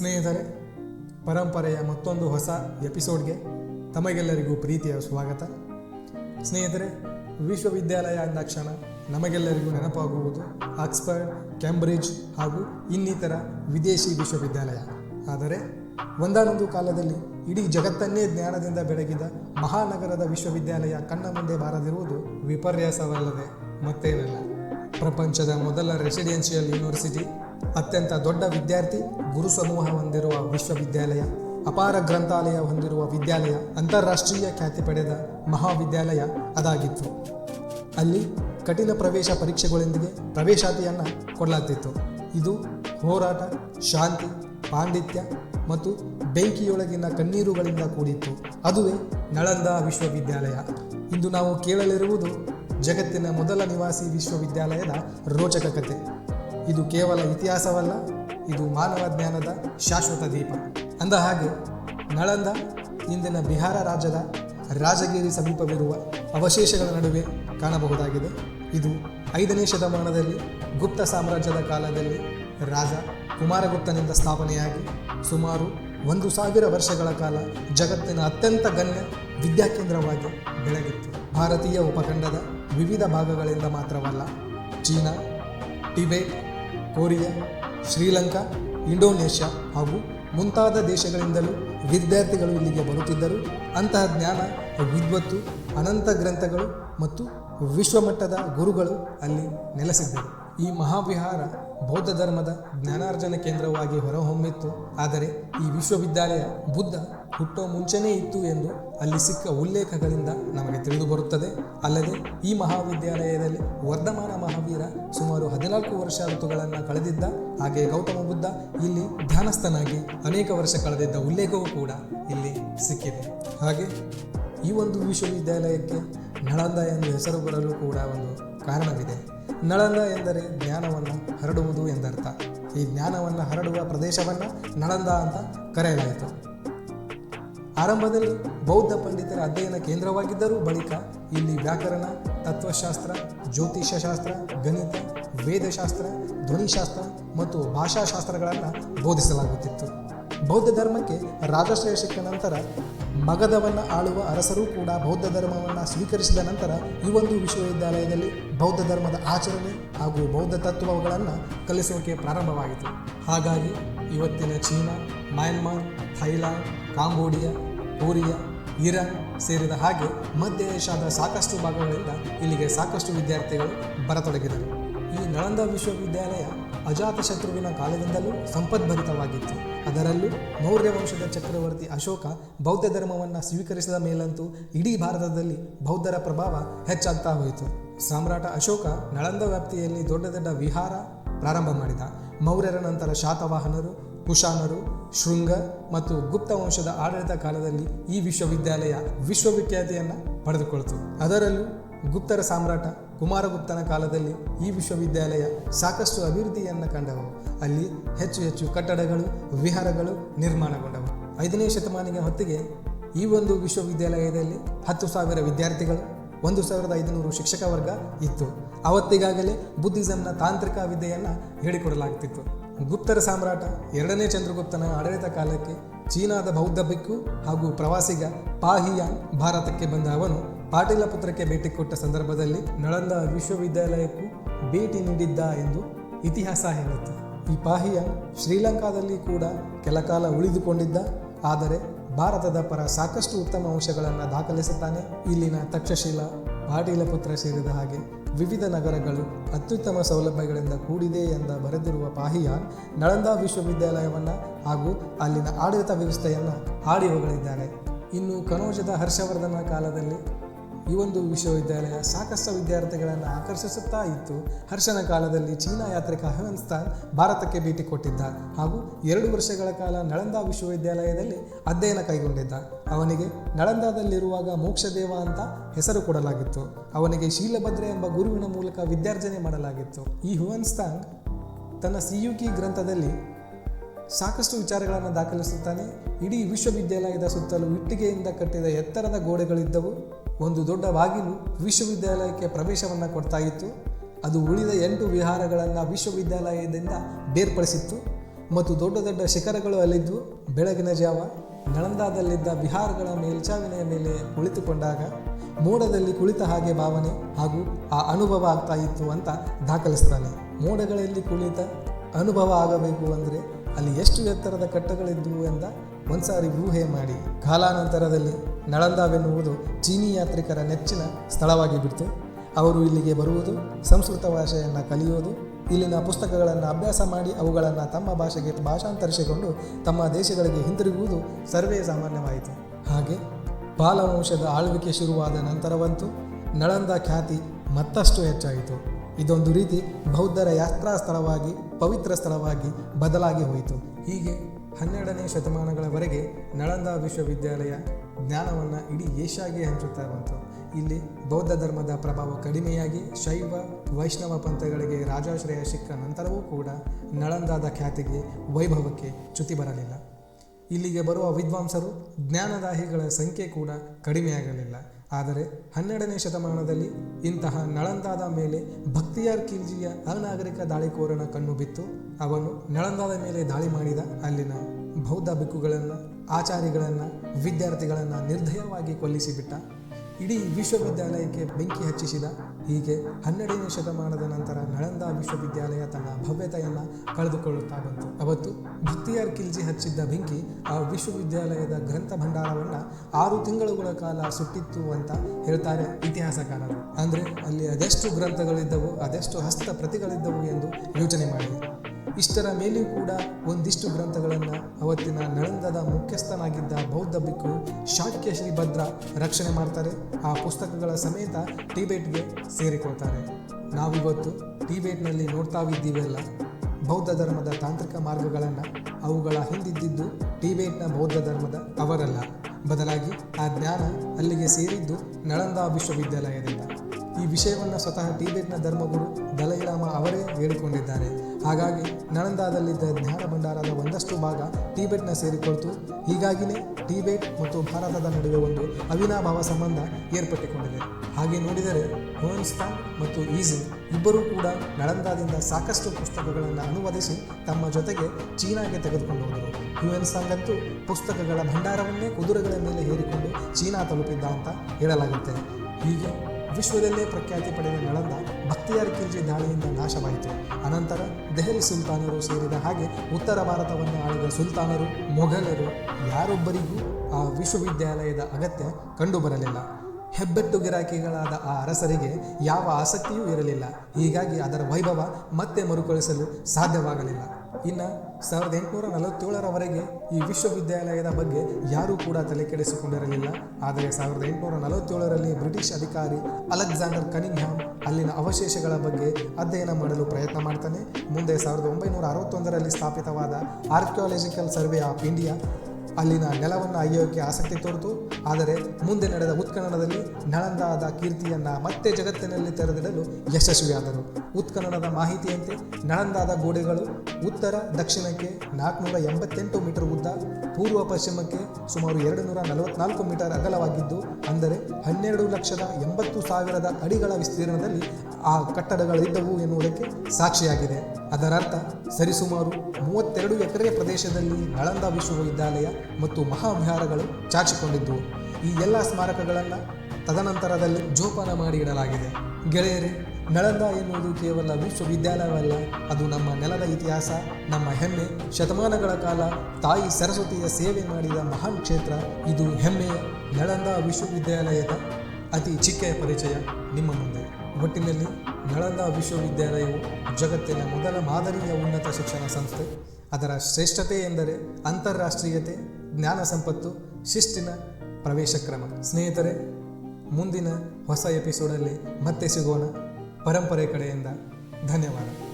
ಸ್ನೇಹಿತರೆ, ಪರಂಪರೆಯ ಮತ್ತೊಂದು ಹೊಸ ಎಪಿಸೋಡ್ಗೆ ತಮಗೆಲ್ಲರಿಗೂ ಪ್ರೀತಿಯ ಸ್ವಾಗತ. ಸ್ನೇಹಿತರೆ, ವಿಶ್ವವಿದ್ಯಾಲಯ ಅಂದಾಕ್ಷಣ ನಮಗೆಲ್ಲರಿಗೂ ನೆನಪಾಗುವುದು ಆಕ್ಸ್ಫರ್ಡ್ ಕ್ಯಾಂಬ್ರಿಡ್ಜ್ ಹಾಗೂ ಇನ್ನಿತರ ವಿದೇಶಿ ವಿಶ್ವವಿದ್ಯಾಲಯ. ಆದರೆ, ಒಂದಾನೊಂದು ಕಾಲದಲ್ಲಿ ಇಡೀ ಜಗತ್ತನ್ನೇ ಜ್ಞಾನದಿಂದ ಬೆಳಗಿದ ಮಹಾನಗರದ ವಿಶ್ವವಿದ್ಯಾಲಯ ಕಣ್ಣ ಮುಂದೆ ಬಾರದಿರುವುದು ವಿಪರ್ಯಾಸವಲ್ಲದೆ ಮತ್ತೇನಲ್ಲ. ಪ್ರಪಂಚದ ಮೊದಲ ರೆಸಿಡೆನ್ಷಿಯಲ್ ಯೂನಿವರ್ಸಿಟಿ. ಅತ್ಯಂತ ದೊಡ್ಡ ವಿದ್ಯಾರ್ಥಿ, ಗುರು ಸಮೂಹ ಹೊಂದಿರುವ ವಿಶ್ವವಿದ್ಯಾಲಯ, ಅಪಾರ ಗ್ರಂಥಾಲಯ ಹೊಂದಿರುವ ವಿದ್ಯಾಲಯ, ಅಂತಾರಾಷ್ಟ್ರೀಯ ಖ್ಯಾತಿ ಪಡೆದ ಮಹಾವಿದ್ಯಾಲಯ ಅದಾಗಿತ್ತು. ಅಲ್ಲಿ ಕಠಿಣ ಪ್ರವೇಶ ಪರೀಕ್ಷೆಗಳೊಂದಿಗೆ ಪ್ರವೇಶಾತಿಯನ್ನು ಕೊಡಲಾಗ್ತಿತ್ತು ಇದು ಹೋರಾಟ, ಶಾಂತಿ, ಪಾಂಡಿತ್ಯ ಮತ್ತು ಬೆಂಕಿಯೊಳಗಿನ ಕಣ್ಣೀರುಗಳಿಂದ ಕೂಡಿತ್ತು. ಅದುವೇ ನಳಂದ ವಿಶ್ವವಿದ್ಯಾಲಯ. ಇಂದು ನಾವು ಕೇಳಲಿರುವುದು ಜಗತ್ತಿನ ಮೊದಲ ನಿವಾಸಿ ವಿಶ್ವವಿದ್ಯಾಲಯದ ರೋಚಕ ಕಥೆ ಇದು ಕೇವಲ ಇತಿಹಾಸವಲ್ಲ, ಇದು ಮಾನವ ಜ್ಞಾನದ ಶಾಶ್ವತ ದೀಪ. ಅಂದ ಹಾಗೆ, ನಳಂದ, ಇಂದಿನ ಬಿಹಾರ ರಾಜ್ಯದ ರಾಜಗಿರಿ ಸಮೀಪವಿರುವ ಅವಶೇಷಗಳ ನಡುವೆ ಕಾಣಬಹುದಾಗಿದೆ. ಇದು ಐದನೇ ಶತಮಾನದಲ್ಲಿ ಗುಪ್ತ ಸಾಮ್ರಾಜ್ಯದ ಕಾಲದಲ್ಲಿ ರಾಜ ಕುಮಾರಗುಪ್ತನಿಂದ ಸ್ಥಾಪನೆಯಾಗಿ ಸುಮಾರು ಒಂದು ಸಾವಿರ ವರ್ಷಗಳ ಕಾಲ ಜಗತ್ತಿನ ಅತ್ಯಂತ ಗಣ್ಯ ವಿದ್ಯಾಕೇಂದ್ರವಾಗಿ ಬೆಳಗಿತ್ತು. ಭಾರತೀಯ ಉಪಖಂಡದ ವಿವಿಧ ಭಾಗಗಳಿಂದ ಮಾತ್ರವಲ್ಲ, China, Tibet, Korea, Sri Lanka, Indonesia ಹಾಗೂ ಮುಂತಾದ ದೇಶಗಳಿಂದಲೂ ವಿದ್ಯಾರ್ಥಿಗಳು ಇಲ್ಲಿಗೆ ಬರುತ್ತಿದ್ದರು. ಅಂತಹ ಜ್ಞಾನ, ವಿದ್ವತ್ತು, ಅನಂತ ಗ್ರಂಥಗಳು ಮತ್ತು ವಿಶ್ವಮಟ್ಟದ ಗುರುಗಳು ಅಲ್ಲಿ ನೆಲೆಸಿದ್ದರು. ಈ ಮಹಾವಿಹಾರ ಬೌದ್ಧ ಧರ್ಮದ ಜ್ಞಾನಾರ್ಜನ ಕೇಂದ್ರವಾಗಿ ಹೊರಹೊಮ್ಮಿತ್ತು. ಆದರೆ ಈ ವಿಶ್ವವಿದ್ಯಾಲಯ ಬುದ್ಧ ಹುಟ್ಟೋ ಮುಂಚೆನೇ ಇತ್ತು ಎಂದು ಅಲ್ಲಿ ಸಿಕ್ಕ ಉಲ್ಲೇಖಗಳಿಂದ ನಮಗೆ ತಿಳಿದು ಬರುತ್ತದೆ. ಅಲ್ಲದೆ ಈ ಮಹಾವಿದ್ಯಾಲಯದಲ್ಲಿ ವರ್ಧಮಾನ ಮಹಾವೀರ ಸುಮಾರು ಹದಿನಾಲ್ಕು ವರ್ಷ ಋತುಗಳನ್ನು ಕಳೆದಿದ್ದ ಹಾಗೆ ಗೌತಮ ಬುದ್ಧ ಇಲ್ಲಿ ಧ್ಯಾನಸ್ಥನಾಗಿ ಅನೇಕ ವರ್ಷ ಕಳೆದಿದ್ದ ಉಲ್ಲೇಖವೂ ಕೂಡ ಇಲ್ಲಿ ಸಿಕ್ಕಿದೆ. ಹಾಗೆ ಈ ಒಂದು ವಿಶ್ವವಿದ್ಯಾಲಯಕ್ಕೆ ನಳಂದ ಎಂದು ಹೆಸರು ಬರಲು ಕೂಡ ಒಂದು ಕಾರಣವಿದೆ. ನಳಂದ ಎಂದರೆ ಜ್ಞಾನವನ್ನು ಹರಡುವುದು ಎಂದರ್ಥ. ಈ ಜ್ಞಾನವನ್ನು ಹರಡುವ ಪ್ರದೇಶವನ್ನು ನಳಂದ ಅಂತ ಕರೆಯಲಾಯಿತು. ಆರಂಭದಲ್ಲಿ ಬೌದ್ಧ ಪಂಡಿತರ ಅಧ್ಯಯನ ಕೇಂದ್ರವಾಗಿದ್ದರೂ ಬಳಿಕ ಇಲ್ಲಿ ವ್ಯಾಕರಣ, ತತ್ವಶಾಸ್ತ್ರ, ಜ್ಯೋತಿಷ್ಯಶಾಸ್ತ್ರ, ಗಣಿತ, ವೇದಶಾಸ್ತ್ರ, ಧ್ವನಿಶಾಸ್ತ್ರ ಮತ್ತು ಭಾಷಾಶಾಸ್ತ್ರಗಳನ್ನು ಬೋಧಿಸಲಾಗುತ್ತಿತ್ತು. ಬೌದ್ಧ ಧರ್ಮಕ್ಕೆ ರಾಜಶ್ರಯ ಸಿಕ್ಕ ನಂತರ ಮಗಧವನ್ನು ಆಳುವ ಅರಸರೂ ಕೂಡ ಬೌದ್ಧ ಧರ್ಮವನ್ನು ಸ್ವೀಕರಿಸಿದ ನಂತರ ಈ ಒಂದು ವಿಶ್ವವಿದ್ಯಾಲಯದಲ್ಲಿ ಬೌದ್ಧ ಧರ್ಮದ ಆಚರಣೆ ಹಾಗೂ ಬೌದ್ಧ ತತ್ವಗಳನ್ನು ಕಲಿಸೋಕೆ ಪ್ರಾರಂಭವಾಯಿತು ಹಾಗಾಗಿ ಇವತ್ತಿನ China, Myanmar, Thailand, Cambodia, Korea, Iran ಸೇರಿದ ಹಾಗೆ ಮಧ್ಯ ಏಷ್ಯಾದ ಸಾಕಷ್ಟು ಭಾಗಗಳಿಂದ ಇಲ್ಲಿಗೆ ಸಾಕಷ್ಟು ವಿದ್ಯಾರ್ಥಿಗಳು ಬರತೊಡಗಿದರು. ಈ ನಳಂದ ವಿಶ್ವವಿದ್ಯಾಲಯ ಅಜಾತಶತ್ರುವಿನ ಕಾಲದಿಂದಲೂ ಸಂಪದ್ಭರಿತವಾಗಿತ್ತು. ಅದರಲ್ಲೂ ಮೌರ್ಯ ವಂಶದ ಚಕ್ರವರ್ತಿ ಅಶೋಕ ಬೌದ್ಧ ಧರ್ಮವನ್ನು ಸ್ವೀಕರಿಸಿದ ಮೇಲಂತೂ ಇಡೀ ಭಾರತದಲ್ಲಿ ಬೌದ್ಧರ ಪ್ರಭಾವ ಹೆಚ್ಚಾಗ್ತಾ ಹೋಯಿತು. ಸಾಮ್ರಾಟ ಅಶೋಕ ನಳಂದ ವ್ಯಾಪ್ತಿಯಲ್ಲಿ ದೊಡ್ಡ ದೊಡ್ಡ ವಿಹಾರ ಪ್ರಾರಂಭ ಮಾಡಿದ. ಮೌರ್ಯರ ನಂತರ ಶಾತವಾಹನರು, ಕುಶಾನರು, ಶೃಂಗ ಮತ್ತು ಗುಪ್ತ ವಂಶದ ಆಡಳಿತ ಕಾಲದಲ್ಲಿ ಈ ವಿಶ್ವವಿದ್ಯಾಲಯ ವಿಶ್ವವಿಖ್ಯಾತಿಯನ್ನು ಪಡೆದುಕೊಳ್ತು. ಅದರಲ್ಲೂ ಗುಪ್ತರ ಸಾಮ್ರಾಟ ಕುಮಾರಗುಪ್ತನ ಕಾಲದಲ್ಲಿ ಈ ವಿಶ್ವವಿದ್ಯಾಲಯ ಸಾಕಷ್ಟು ಅಭಿವೃದ್ಧಿಯನ್ನು ಕಂಡವು. ಅಲ್ಲಿ ಹೆಚ್ಚು ಹೆಚ್ಚು ಕಟ್ಟಡಗಳು, ವಿಹಾರಗಳು ನಿರ್ಮಾಣಗೊಂಡವು. ಐದನೇ ಶತಮಾನಿಗೆ ಹೊತ್ತಿಗೆ ಈ ಒಂದು ವಿಶ್ವವಿದ್ಯಾಲಯದಲ್ಲಿ ಹತ್ತು ಸಾವಿರ ವಿದ್ಯಾರ್ಥಿಗಳು, ಒಂದು ಸಾವಿರದ ಐದುನೂರು ಶಿಕ್ಷಕ ವರ್ಗ ಇತ್ತು. ಅವತ್ತಿಗಾಗಲೇ ಬುದ್ಧಿಸಂನ ತಾಂತ್ರಿಕ ವಿದ್ಯೆಯನ್ನು ಹೇಳಿಕೊಡಲಾಗ್ತಿತ್ತು. ಗುಪ್ತರ ಸಾಮ್ರಾಟ ಎರಡನೇ ಚಂದ್ರಗುಪ್ತನ ಆಡಳಿತ ಕಾಲಕ್ಕೆ ಚೀನಾದ ಬೌದ್ಧ ಬಿಕ್ಕು ಹಾಗೂ ಪ್ರವಾಸಿಗ ಪಾಹಿಯಾನ್ ಭಾರತಕ್ಕೆ ಬಂದ ಅವನು ಪಾಟೀಲಪುತ್ರಕ್ಕೆ ಭೇಟಿ ಕೊಟ್ಟ ಸಂದರ್ಭದಲ್ಲಿ ನಳಂದ ವಿಶ್ವವಿದ್ಯಾಲಯಕ್ಕೂ ಭೇಟಿ ನೀಡಿದ್ದ ಎಂದು ಇತಿಹಾಸ ಹೇಳುತ್ತೆ. ಈ ಪಾಹಿಯ ಶ್ರೀಲಂಕಾದಲ್ಲಿ ಕೂಡ ಕೆಲಕಾಲ ಉಳಿದುಕೊಂಡಿದ್ದ, ಆದರೆ ಭಾರತದ ಪರ ಸಾಕಷ್ಟು ಉತ್ತಮ ಅಂಶಗಳನ್ನು ದಾಖಲಿಸುತ್ತಾನೆ. ಇಲ್ಲಿನ ತಕ್ಷಶಿಲಾ ಪಾಟೀಲ ಪುತ್ರ ಸೇರಿದ ಹಾಗೆ ವಿವಿಧ ನಗರಗಳು ಅತ್ಯುತ್ತಮ ಸೌಲಭ್ಯಗಳಿಂದ ಕೂಡಿದೆ ಎಂದ ಬರೆದಿರುವ ಪಾಹಿಯಾನ್ ನಳಂದ ವಿಶ್ವವಿದ್ಯಾಲಯವನ್ನು ಹಾಗೂ ಅಲ್ಲಿನ ಆಡಳಿತ ವ್ಯವಸ್ಥೆಯನ್ನು ಹಾಡಿ ಹೊಗಳಿದ್ದಾರೆ ಇನ್ನು ಕನೋಜದ ಹರ್ಷವರ್ಧನ ಕಾಲದಲ್ಲಿ ಈ ಒಂದು ವಿಶ್ವವಿದ್ಯಾಲಯ ಸಾಕಷ್ಟು ವಿದ್ಯಾರ್ಥಿಗಳನ್ನು ಆಕರ್ಷಿಸುತ್ತಾ ಇತ್ತು. ಹರ್ಷನ ಕಾಲದಲ್ಲಿ ಚೀನಾ ಯಾತ್ರಿಕ ಅಹ್ವನ್ಸ್ತಾನ್ ಭಾರತಕ್ಕೆ ಭೇಟಿ ಕೊಟ್ಟಿದ್ದ ಹಾಗೂ ಎರಡು ವರ್ಷಗಳ ಕಾಲ ನಳಂದ ವಿಶ್ವವಿದ್ಯಾಲಯದಲ್ಲಿ ಅಧ್ಯಯನ ಕೈಗೊಂಡಿದ್ದ. ಅವನಿಗೆ ನಳಂದಾದಲ್ಲಿರುವಾಗ ಮೋಕ್ಷದೇವ ಅಂತ ಹೆಸರು ಕೊಡಲಾಗಿತ್ತು. ಅವನಿಗೆ ಶೀಲಭದ್ರೆ ಎಂಬ ಗುರುವಿನ ಮೂಲಕ ವಿದ್ಯಾರ್ಜನೆ ಮಾಡಲಾಗಿತ್ತು. ಈ ಹುವನ್ಸ್ತಾಂಗ್ ತನ್ನ ಸಿಯುಕಿ ಗ್ರಂಥದಲ್ಲಿ ಸಾಕಷ್ಟು ವಿಚಾರಗಳನ್ನು ದಾಖಲಿಸುತ್ತಾನೆ. ಇಡೀ ವಿಶ್ವವಿದ್ಯಾಲಯದ ಸುತ್ತಲೂ ಇಟ್ಟಿಗೆಯಿಂದ ಕಟ್ಟಿದ ಎತ್ತರದ ಗೋಡೆಗಳಿದ್ದವು. ಒಂದು ದೊಡ್ಡ ಬಾಗಿಲು ವಿಶ್ವವಿದ್ಯಾಲಯಕ್ಕೆ ಪ್ರವೇಶವನ್ನು ಕೊಡ್ತಾ ಇತ್ತು. ಅದು ಉಳಿದ ಎಂಟು ವಿಹಾರಗಳನ್ನು ವಿಶ್ವವಿದ್ಯಾಲಯದಿಂದ ಬೇರ್ಪಡಿಸಿತ್ತು. ಮತ್ತು ದೊಡ್ಡ ದೊಡ್ಡ ಶಿಖರಗಳು ಅಲ್ಲಿದ್ದವು. ಬೆಳಗಿನ ಜಾವ ನಳಂದಾದಲ್ಲಿದ್ದ ಬಿಹಾರಗಳ ಮೇಲ್ಚಾವಣಿಯ ಮೇಲೆ ಕುಳಿತುಕೊಂಡಾಗ ಮೋಡದಲ್ಲಿ ಕುಳಿತ ಹಾಗೆ ಭಾವನೆ ಹಾಗೂ ಆ ಅನುಭವ ಆಗ್ತಾ ಇತ್ತು ಅಂತ ದಾಖಲಿಸ್ತಾನೆ. ಮೋಡಗಳಲ್ಲಿ ಕುಳಿತ ಅನುಭವ ಆಗಬೇಕು ಅಂದರೆ ಅಲ್ಲಿ ಎಷ್ಟು ಎತ್ತರದ ಕಟ್ಟಗಳಿದ್ದುವು ಎಂದ ಒಂದ್ಸಾರಿ ಊಹೆ ಮಾಡಿ. ಕಾಲಾನಂತರದಲ್ಲಿ ನಳಂದಾವೆನ್ನುವುದು ಚೀನಿ ಯಾತ್ರಿಕರ ನೆಚ್ಚಿನ ಸ್ಥಳವಾಗಿ ಬಿಡ್ತು. ಅವರು ಇಲ್ಲಿಗೆ ಬರುವುದು, ಸಂಸ್ಕೃತ ಭಾಷೆಯನ್ನು ಕಲಿಯುವುದು ಇಲ್ಲಿನ ಪುಸ್ತಕಗಳನ್ನು ಅಭ್ಯಾಸ ಮಾಡಿ ಅವುಗಳನ್ನು ತಮ್ಮ ಭಾಷೆಗೆ ಭಾಷಾಂತರಿಸಿಕೊಂಡು ತಮ್ಮ ದೇಶಗಳಿಗೆ ಹಿಂತಿರುಗುವುದು ಸರ್ವೇ ಸಾಮಾನ್ಯವಾಯಿತು. ಹಾಗೆ ಬಾಲವಂಶದ ಆಳ್ವಿಕೆ ಶುರುವಾದ ನಂತರವಂತೂ ನಳಂದ ಖ್ಯಾತಿ ಮತ್ತಷ್ಟು ಹೆಚ್ಚಾಯಿತು. ಇದೊಂದು ರೀತಿ ಬೌದ್ಧರ ಯಾತ್ರಾ ಸ್ಥಳವಾಗಿ, ಪವಿತ್ರ ಸ್ಥಳವಾಗಿ ಬದಲಾಗಿ ಹೋಯಿತು. ಹೀಗೆ ಹನ್ನೆರಡನೇ ಶತಮಾನಗಳವರೆಗೆ ನಳಂದ ವಿಶ್ವವಿದ್ಯಾಲಯ ಜ್ಞಾನವನ್ನು ಇಡೀ ಏಷ್ಯಾಗೆ ಹಂಚುತ್ತಾ ಬಂತು. ಇಲ್ಲಿ ಬೌದ್ಧ ಧರ್ಮದ ಪ್ರಭಾವ ಕಡಿಮೆಯಾಗಿ ಶೈವ, ವೈಷ್ಣವ ಪಂಥಗಳಿಗೆ ರಾಜಾಶ್ರಯ ಸಿಕ್ಕ ನಂತರವೂ ಕೂಡ ನಳಂದಾದ ಖ್ಯಾತಿಗೆ, ವೈಭವಕ್ಕೆ ಚ್ಯುತಿ ಬರಲಿಲ್ಲ. ಇಲ್ಲಿಗೆ ಬರುವ ವಿದ್ವಾಂಸರು ಜ್ಞಾನದಾಹಿಗಳ ಸಂಖ್ಯೆ ಕೂಡ ಕಡಿಮೆಯಾಗಲಿಲ್ಲ. ಆದರೆ ಹನ್ನೆರಡನೇ ಶತಮಾನದಲ್ಲಿ ಇಂತಹ ನಳಂದಾದ ಮೇಲೆ ಭಕ್ತಿಯಾರ್ ಖಿಲ್ಜಿಯ ಅನಾಗರಿಕ ದಾಳಿಕೋರನ ಕಣ್ಣು ಬಿತ್ತು. ಅವನು ನಳಂದಾದ ಮೇಲೆ ದಾಳಿ ಮಾಡಿದ ಅಲ್ಲಿನ ಬೌದ್ಧ ಬಿಕ್ಕುಗಳನ್ನು ಆಚಾರಿಗಳನ್ನು, ವಿದ್ಯಾರ್ಥಿಗಳನ್ನು ನಿರ್ದಯವಾಗಿ ಕೊಲ್ಲಿಸಿಬಿಟ್ಟ. ಇಡೀ ವಿಶ್ವವಿದ್ಯಾಲಯಕ್ಕೆ ಬೆಂಕಿ ಹಚ್ಚಿಸಿದ ಹೀಗೆ ಹನ್ನೆರಡನೇ ಶತಮಾನದ ನಂತರ ನಳಂದ ವಿಶ್ವವಿದ್ಯಾಲಯ ತನ್ನ ಭವ್ಯತೆಯನ್ನು ಕಳೆದುಕೊಳ್ಳುತ್ತಾ ಬಂತು. ಅವತ್ತು ಭಕ್ತಿಯಾರ್ ಕಿಲ್ಜಿ ಹಚ್ಚಿದ್ದ ಬೆಂಕಿ ಆ ವಿಶ್ವವಿದ್ಯಾಲಯದ ಗ್ರಂಥ ಭಂಡಾರವನ್ನು ಆರು ತಿಂಗಳುಗಳ ಕಾಲ ಸುಟ್ಟಿತ್ತು ಅಂತ ಹೇಳ್ತಾರೆ ಇತಿಹಾಸಕಾರರು. ಅಂದರೆ ಅಲ್ಲಿ ಅದೆಷ್ಟು ಗ್ರಂಥಗಳಿದ್ದವು, ಅದೆಷ್ಟು ಹಸ್ತ ಪ್ರತಿಗಳಿದ್ದವು ಎಂದು ಯೋಚನೆ ಮಾಡಿ. ಇಷ್ಟರ ಮೇಲೆಯೂ ಕೂಡ ಒಂದಿಷ್ಟು ಗ್ರಂಥಗಳನ್ನು ಅವತ್ತಿನ ನಳಂದದ ಮುಖ್ಯಸ್ಥನಾಗಿದ್ದ ಬೌದ್ಧ ಬಿಕ್ಕು ಶಾಕ್ಯ ಶ್ರೀಭದ್ರ ರಕ್ಷಣೆ ಮಾಡ್ತಾರೆ. ಆ ಪುಸ್ತಕಗಳ ಸಮೇತ ಟಿಬೇಟ್ಗೆ ಸೇರಿಕೊಳ್ತಾರೆ. ನಾವಿವತ್ತು ಟಿಬೇಟ್ನಲ್ಲಿ ನೋಡ್ತಾವಿದ್ದೀವಲ್ಲ ಬೌದ್ಧ ಧರ್ಮದ ತಾಂತ್ರಿಕ ಮಾರ್ಗಗಳನ್ನು ಅವುಗಳ ಹಿಂದಿದ್ದಿದ್ದು ಟಿಬೇಟ್ನ ಬೌದ್ಧ ಧರ್ಮದ ಅವರಲ್ಲ. ಬದಲಾಗಿ ಆ ಜ್ಞಾನ ಅಲ್ಲಿಗೆ ಸೇರಿದ್ದು ನಳಂದ ವಿಶ್ವವಿದ್ಯಾಲಯದಿಂದ. ಈ ವಿಷಯವನ್ನು ಸ್ವತಃ ಟಿಬೇಟ್ನ ಧರ್ಮಗುರು ದಲೈಲಾಮ ಅವರೇ ಹೇಳಿಕೊಂಡಿದ್ದಾರೆ. ಹಾಗಾಗಿ ನಳಂದಾದಲ್ಲಿದ್ದ ಜ್ಞಾನ ಭಂಡಾರದ ಒಂದಷ್ಟು ಭಾಗ ಟಿಬೆಟ್ನ ಸೇರಿಕೊಳ್ತು. ಹೀಗಾಗಿಯೇ ಟಿಬೆಟ್ ಮತ್ತು ಭಾರತದ ನಡುವೆ ಒಂದು ಅವಿನಾಭಾವ ಸಂಬಂಧ ಏರ್ಪಟ್ಟುಕೊಂಡಿದೆ. ಹಾಗೆ ನೋಡಿದರೆ ಹೋನ್ಸ್ತಾನ್ ಮತ್ತು ಈಜಿ ಇಬ್ಬರೂ ಕೂಡ ನಳಂದಾದಿಂದ ಸಾಕಷ್ಟು ಪುಸ್ತಕಗಳನ್ನು ಅನುವಾದಿಸಿ ತಮ್ಮ ಜೊತೆಗೆ ಚೀನಾಗೆ ತೆಗೆದುಕೊಂಡು ಹೋದರು. ಹ್ಯೂಯನ್ಸಾಂಗ್ ಅಂತೂ ಪುಸ್ತಕಗಳ ಭಂಡಾರವನ್ನೇ ಕುದುರೆಗಳ ಮೇಲೆ ಹೇರಿಕೊಂಡು ಚೀನಾ ತಲುಪಿದ್ದ ಅಂತ ಹೇಳಲಾಗುತ್ತೆ. ಹೀಗೆ ವಿಶ್ವದಲ್ಲೇ ಪ್ರಖ್ಯಾತಿ ಪಡೆದ ನಳಂದ ಭಕ್ತಿಯಾರ್ ಖಿಲ್ಜಿ ದಾಳಿಯಿಂದ ನಾಶವಾಯಿತು. ಅನಂತರ ದೆಹಲಿ ಸುಲ್ತಾನರು ಸೇರಿದ ಹಾಗೆ ಉತ್ತರ ಭಾರತವನ್ನು ಆಳಿದ ಸುಲ್ತಾನರು, ಮೊಘಲರು ಯಾರೊಬ್ಬರಿಗೂ ಆ ವಿಶ್ವವಿದ್ಯಾಲಯದ ಅಗತ್ಯ ಕಂಡುಬರಲಿಲ್ಲ. ಹೆಬ್ಬೆಟ್ಟು ಗಿರಾಕಿಗಳಾದ ಆ ಅರಸರಿಗೆ ಯಾವ ಆಸಕ್ತಿಯೂ ಇರಲಿಲ್ಲ. ಹೀಗಾಗಿ ಅದರ ವೈಭವ ಮತ್ತೆ ಮರುಕಳಿಸಲು ಸಾಧ್ಯವಾಗಲಿಲ್ಲ. ಇನ್ನು ಸಾವಿರದ ಎಂಟುನೂರ ನಲವತ್ತೇಳರವರೆಗೆ ಈ ವಿಶ್ವವಿದ್ಯಾಲಯದ ಬಗ್ಗೆ ಯಾರೂ ಕೂಡ ತಲೆ ಕೆಡಿಸಿಕೊಂಡಿರಲಿಲ್ಲ. ಆದರೆ ಸಾವಿರದ ಎಂಟುನೂರ ನಲವತ್ತೇಳರಲ್ಲಿ ಬ್ರಿಟಿಷ್ ಅಧಿಕಾರಿ ಅಲೆಕ್ಸಾಂಡರ್ ಕನಿಂಗ್ಹ್ಯಾಮ್ ಅಲ್ಲಿನ ಅವಶೇಷಗಳ ಬಗ್ಗೆ ಅಧ್ಯಯನ ಮಾಡಲು ಪ್ರಯತ್ನ ಮಾಡ್ತಾನೆ. ಮುಂದೆ ಸಾವಿರದ ಒಂಬೈನೂರ ಅರವತ್ತೊಂದರಲ್ಲಿ ಸ್ಥಾಪಿತವಾದ ಆರ್ಕಿಯಾಲಜಿಕಲ್ ಸರ್ವೆ ಆಫ್ ಇಂಡಿಯಾ ಅಲ್ಲಿನ ನೆಲವನ್ನು ಅಗೆಯೋಕೆ ಆಸಕ್ತಿ ತೋರಿತು. ಆದರೆ ಮುಂದೆ ನಡೆದ ಉತ್ಖನನದಲ್ಲಿ ನಳಂದಾದ ಕೀರ್ತಿಯನ್ನು ಮತ್ತೆ ಜಗತ್ತಿನಲ್ಲಿ ತೆರೆದಿಡಲು ಯಶಸ್ವಿಯಾದರು. ಉತ್ಖನನದ ಮಾಹಿತಿಯಂತೆ ನಳಂದಾದ ಗೋಡೆಗಳು ಉತ್ತರ ದಕ್ಷಿಣಕ್ಕೆ ನಾಲ್ಕುನೂರ ಎಂಬತ್ತೆಂಟು ಮೀಟರ್ ಉದ್ದ, ಪೂರ್ವ ಪಶ್ಚಿಮಕ್ಕೆ ಸುಮಾರು ಎರಡು ನೂರ ನಲವತ್ನಾಲ್ಕು ಮೀಟರ್ ಅಗಲವಾಗಿದ್ದು, ಅಂದರೆ ಹನ್ನೆರಡು ಲಕ್ಷದ ಎಂಬತ್ತು ಸಾವಿರದ ಅಡಿಗಳ ವಿಸ್ತೀರ್ಣದಲ್ಲಿ ಆ ಕಟ್ಟಡಗಳಿದ್ದವು ಎನ್ನುವುದಕ್ಕೆ ಸಾಕ್ಷಿಯಾಗಿದೆ. ಅದರರ್ಥ ಸರಿಸುಮಾರು ಮೂವತ್ತೆರಡು ಎಕರೆ ಪ್ರದೇಶದಲ್ಲಿ ನಳಂದ ವಿಶ್ವವಿದ್ಯಾಲಯ ಮತ್ತು ಮಹಾವಿಹಾರಗಳು ಚಾಚಿಕೊಂಡಿದ್ದವು ಈ ಎಲ್ಲ ಸ್ಮಾರಕಗಳನ್ನು ತದನಂತರದಲ್ಲಿ ಜೋಪಾನ ಮಾಡಿ ಇಡಲಾಗಿದೆ. ಗೆಳೆಯರೇ, ನಳಂದ ಎನ್ನುವುದು ಕೇವಲ ವಿಶ್ವವಿದ್ಯಾಲಯವಲ್ಲ, ಅದು ನಮ್ಮ ನೆಲದ ಇತಿಹಾಸ, ನಮ್ಮ ಹೆಮ್ಮೆ. ಶತಮಾನಗಳ ಕಾಲ ತಾಯಿ ಸರಸ್ವತಿಯ ಸೇವೆ ಮಾಡಿದ ಮಹಾನ್ ಕ್ಷೇತ್ರ, ಇದು ಹೆಮ್ಮೆಯ ನಳಂದ ವಿಶ್ವವಿದ್ಯಾಲಯದ ಅತಿ ಚಿಕ್ಕ ಪರಿಚಯ. ನಿಮ್ಮ ಮುಂದೆ. ಒಟ್ಟಿನಲ್ಲಿ ನಳಂದ ವಿಶ್ವವಿದ್ಯಾಲಯವು ಜಗತ್ತಿನ ಮೊದಲ ಮಾದರಿಯ ಉನ್ನತ ಶಿಕ್ಷಣ ಸಂಸ್ಥೆ. ಅದರ ಶ್ರೇಷ್ಠತೆ ಎಂದರೆ ಅಂತಾರಾಷ್ಟ್ರೀಯತೆ, ಜ್ಞಾನ ಸಂಪತ್ತು, ಶಿಸ್ತಿನ ಪ್ರವೇಶ ಕ್ರಮ ಸ್ನೇಹಿತರೆ, ಮುಂದಿನ ಹೊಸ ಎಪಿಸೋಡಲ್ಲಿ ಮತ್ತೆ ಸಿಗೋಣ. ಪರಂಪರೆ ಕಡೆಯಿಂದ ಧನ್ಯವಾದ.